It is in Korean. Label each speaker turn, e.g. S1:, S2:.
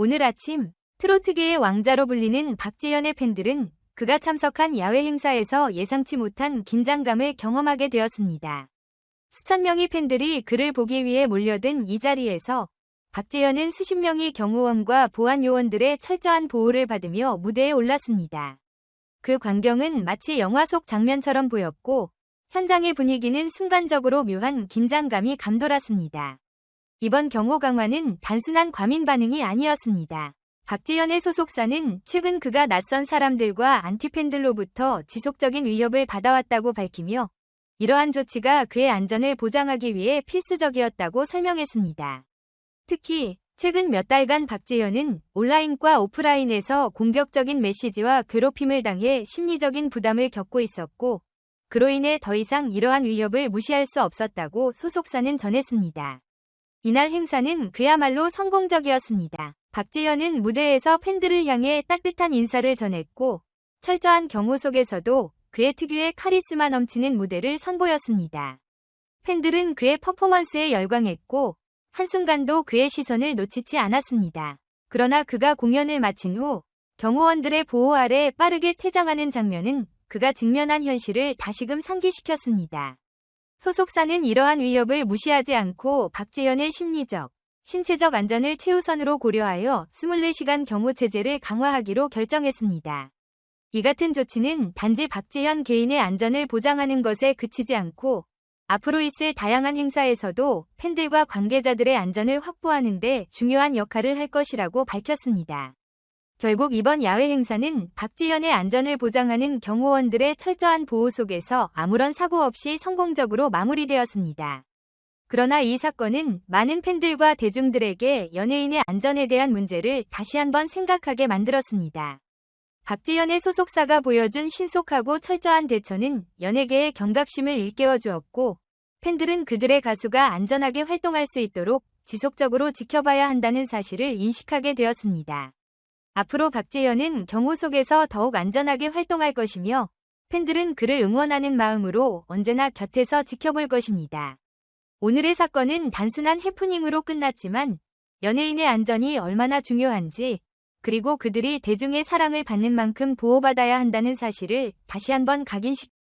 S1: 오늘 아침 트로트계의 왕자로 불리는 박지현의 팬들은 그가 참석한 야외 행사에서 예상치 못한 긴장감을 경험하게 되었습니다. 수천 명의 팬들이 그를 보기 위해 몰려든 이 자리에서 박지현은 수십 명의 경호원과 보안 요원들의 철저한 보호를 받으며 무대에 올랐습니다. 그 광경은 마치 영화 속 장면처럼 보였고 현장의 분위기는 순간적으로 묘한 긴장감이 감돌았습니다. 이번 경호 강화는 단순한 과민 반응이 아니었습니다. 박지현의 소속사는 최근 그가 낯선 사람들과 안티팬들로부터 지속적인 위협을 받아왔다고 밝히며 이러한 조치가 그의 안전을 보장하기 위해 필수적이었다고 설명했습니다. 특히 최근 몇 달간 박지현은 온라인과 오프라인에서 공격적인 메시지와 괴롭힘을 당해 심리적인 부담을 겪고 있었고 그로 인해 더 이상 이러한 위협을 무시할 수 없었다고 소속사는 전했습니다. 이날 행사는 그야말로 성공적이었습니다. 박지현은 무대에서 팬들을 향해 따뜻한 인사를 전했고 철저한 경호 속에서도 그의 특유의 카리스마 넘치는 무대를 선보였습니다. 팬들은 그의 퍼포먼스에 열광했고 한순간도 그의 시선을 놓치지 않았습니다. 그러나 그가 공연을 마친 후 경호원들의 보호 아래 빠르게 퇴장하는 장면은 그가 직면한 현실을 다시금 상기시켰습니다. 소속사는 이러한 위협을 무시하지 않고 박지현의 심리적, 신체적 안전을 최우선으로 고려하여 24시간 경호 체제를 강화하기로 결정했습니다. 이 같은 조치는 단지 박지현 개인의 안전을 보장하는 것에 그치지 않고 앞으로 있을 다양한 행사에서도 팬들과 관계자들의 안전을 확보하는 데 중요한 역할을 할 것이라고 밝혔습니다. 결국 이번 야외 행사는 박지현의 안전을 보장하는 경호원들의 철저한 보호 속에서 아무런 사고 없이 성공적으로 마무리되었습니다. 그러나 이 사건은 많은 팬들과 대중들에게 연예인의 안전에 대한 문제를 다시 한번 생각하게 만들었습니다. 박지현의 소속사가 보여준 신속하고 철저한 대처는 연예계의 경각심을 일깨워 주었고 팬들은 그들의 가수가 안전하게 활동할 수 있도록 지속적으로 지켜봐야 한다는 사실을 인식하게 되었습니다. 앞으로 박지현은 경호 속에서 더욱 안전하게 활동할 것이며 팬들은 그를 응원하는 마음으로 언제나 곁에서 지켜볼 것입니다. 오늘의 사건은 단순한 해프닝으로 끝났지만 연예인의 안전이 얼마나 중요한지 그리고 그들이 대중의 사랑을 받는 만큼 보호받아야 한다는 사실을 다시 한번 각인시켰습니다.